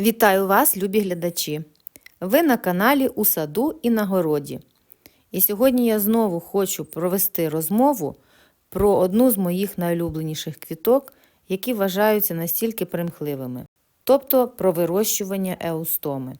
Вітаю вас, любі глядачі! Ви на каналі У саду і на городі. І сьогодні я знову хочу провести розмову про одну з моїх найулюбленіших квіток, які вважаються настільки примхливими, тобто про вирощування еустоми.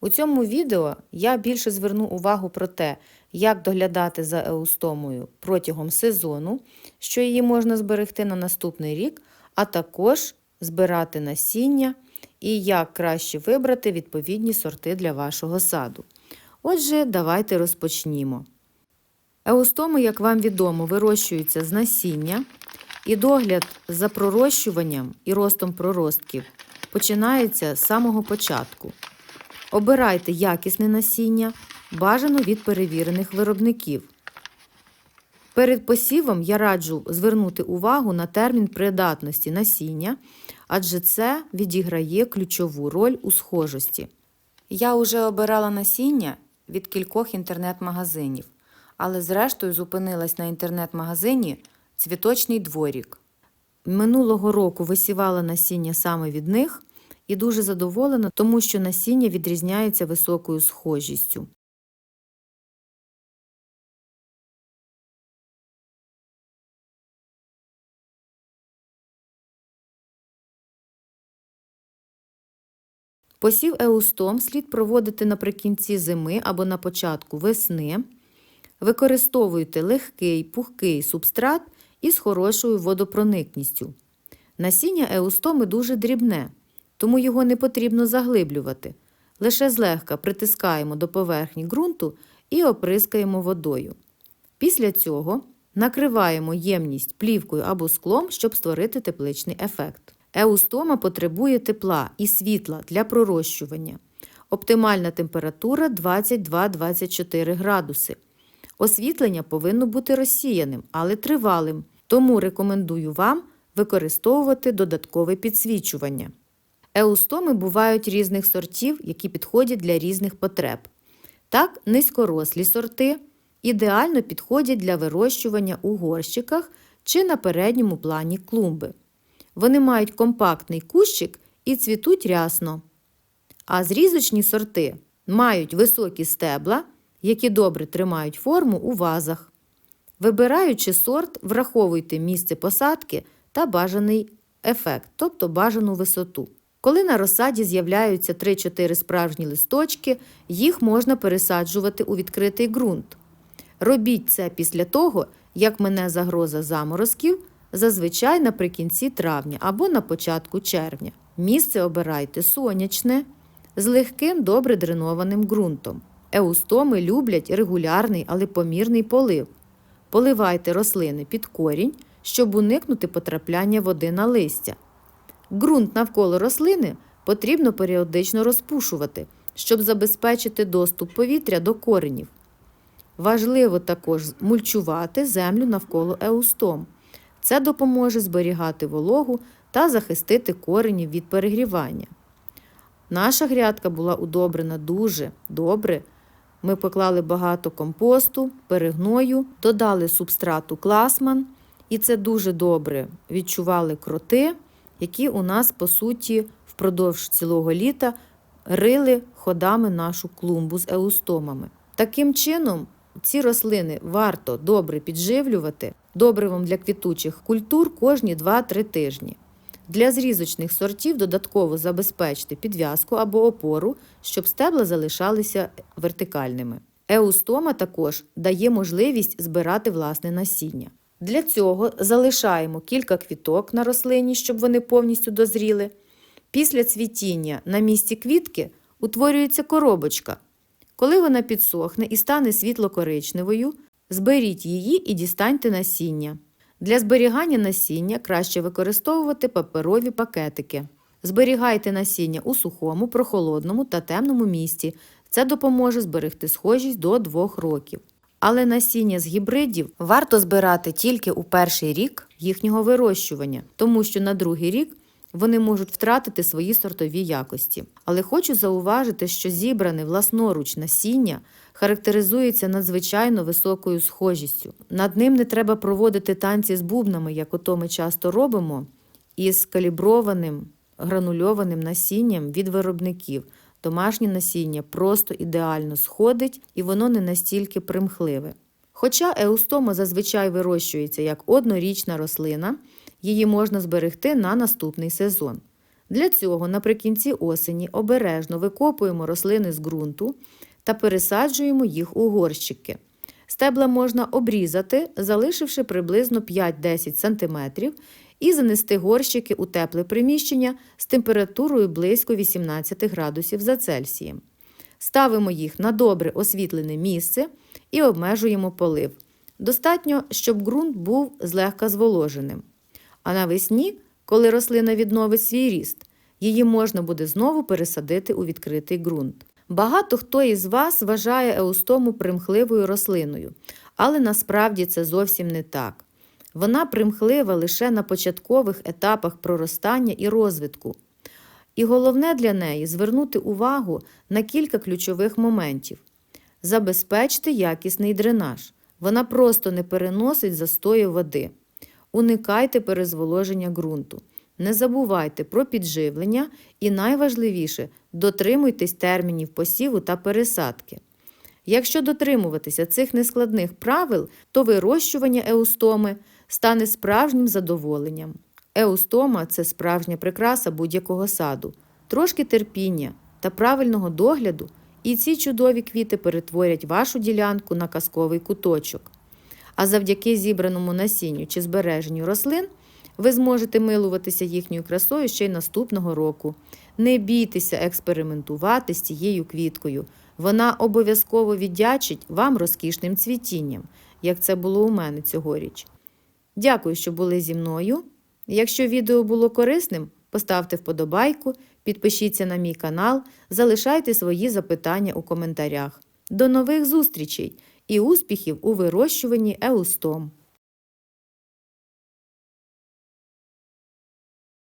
У цьому відео я більше зверну увагу про те, як доглядати за еустомою протягом сезону, що її можна зберегти на наступний рік, а також збирати насіння і як краще вибрати відповідні сорти для вашого саду. Отже, давайте розпочнімо. Еустоми, як вам відомо, вирощуються з насіння, і догляд за пророщуванням і ростом проростків починається з самого початку. Обирайте якісне насіння, бажано від перевірених виробників. Перед посівом я раджу звернути увагу на термін придатності насіння, адже це відіграє ключову роль у схожості. Я вже обирала насіння від кількох інтернет-магазинів, але зрештою зупинилась на інтернет-магазині Цвіточний дворік. Минулого року висівала насіння саме від них і дуже задоволена, тому що насіння відрізняється високою схожістю. Посів еустом слід проводити наприкінці зими або на початку весни. Використовуйте легкий, пухкий субстрат із хорошою водопроникністю. Насіння еустоми дуже дрібне, тому його не потрібно заглиблювати. Лише злегка притискаємо до поверхні ґрунту і оприскаємо водою. Після цього накриваємо ємність плівкою або склом, щоб створити тепличний ефект. Еустома потребує тепла і світла для пророщування. Оптимальна температура 22-24 градуси. Освітлення повинно бути розсіяним, але тривалим, тому рекомендую вам використовувати додаткове підсвічування. Еустоми бувають різних сортів, які підходять для різних потреб. Так, низькорослі сорти ідеально підходять для вирощування у горщиках чи на передньому плані клумби. Вони мають компактний кущик і цвітуть рясно. А зрізочні сорти мають високі стебла, які добре тримають форму у вазах. Вибираючи сорт, враховуйте місце посадки та бажаний ефект, тобто бажану висоту. Коли на розсаді з'являються 3-4 справжні листочки, їх можна пересаджувати у відкритий ґрунт. Робіть це після того, як мене загроза заморозків зазвичай наприкінці травня або на початку червня. Місце обирайте сонячне, з легким добре дренованим ґрунтом. Еустоми люблять регулярний, але помірний полив. Поливайте рослини під корінь, щоб уникнути потрапляння води на листя. Ґрунт навколо рослини потрібно періодично розпушувати, щоб забезпечити доступ повітря до коренів. Важливо також мульчувати землю навколо еустом. Це допоможе зберігати вологу та захистити коренів від перегрівання. Наша грядка була удобрена дуже добре. Ми поклали багато компосту, перегною, додали субстрату класман, і це дуже добре відчували кроти, які у нас, по суті, впродовж цілого літа рили ходами нашу клумбу з еустомами. Таким чином, ці рослини варто добре підживлювати добривом для квітучих культур кожні 2-3 тижні. Для зрізочних сортів додатково забезпечте підв'язку або опору, щоб стебла залишалися вертикальними. Еустома також дає можливість збирати власне насіння. Для цього залишаємо кілька квіток на рослині, щоб вони повністю дозріли. Після цвітіння на місці квітки утворюється коробочка. Коли вона підсохне і стане світло-коричневою, зберіть її і дістаньте насіння. Для зберігання насіння краще використовувати паперові пакетики. Зберігайте насіння у сухому, прохолодному та темному місці. Це допоможе зберегти схожість до 2 років. Але насіння з гібридів варто збирати тільки у перший рік їхнього вирощування, тому що на другий рік вони можуть втратити свої сортові якості. Але хочу зауважити, що зібране власноруч насіння характеризується надзвичайно високою схожістю. Над ним не треба проводити танці з бубнами, як ото ми часто робимо, із каліброваним гранульованим насінням від виробників. Домашнє насіння просто ідеально сходить і воно не настільки примхливе. Хоча еустома зазвичай вирощується як однорічна рослина, її можна зберегти на наступний сезон. Для цього наприкінці осені обережно викопуємо рослини з ґрунту та пересаджуємо їх у горщики. Стебла можна обрізати, залишивши приблизно 5-10 см, і занести горщики у тепле приміщення з температурою близько 18 градусів за Цельсієм. Ставимо їх на добре освітлене місце і обмежуємо полив. Достатньо, щоб ґрунт був злегка зволоженим. А навесні, коли рослина відновить свій ріст, її можна буде знову пересадити у відкритий ґрунт. Багато хто із вас вважає еустому примхливою рослиною, але насправді це зовсім не так. Вона примхлива лише на початкових етапах проростання і розвитку. І головне для неї звернути увагу на кілька ключових моментів. Забезпечте якісний дренаж. Вона просто не переносить застою води. Уникайте перезволоження ґрунту. Не забувайте про підживлення і найважливіше дотримуйтесь термінів посіву та пересадки. Якщо дотримуватися цих нескладних правил, то вирощування еустоми стане справжнім задоволенням. Еустома це справжня прикраса будь-якого саду, трошки терпіння та правильного догляду, і ці чудові квіти перетворять вашу ділянку на казковий куточок. А завдяки зібраному насінню чи збереженню рослин ви зможете милуватися їхньою красою ще й наступного року. Не бійтеся експериментувати з цією квіткою. Вона обов'язково віддячить вам розкішним цвітінням, як це було у мене цьогоріч. Дякую, що були зі мною. Якщо відео було корисним, поставте вподобайку, підпишіться на мій канал, залишайте свої запитання у коментарях. До нових зустрічей і успіхів у вирощуванні еустом!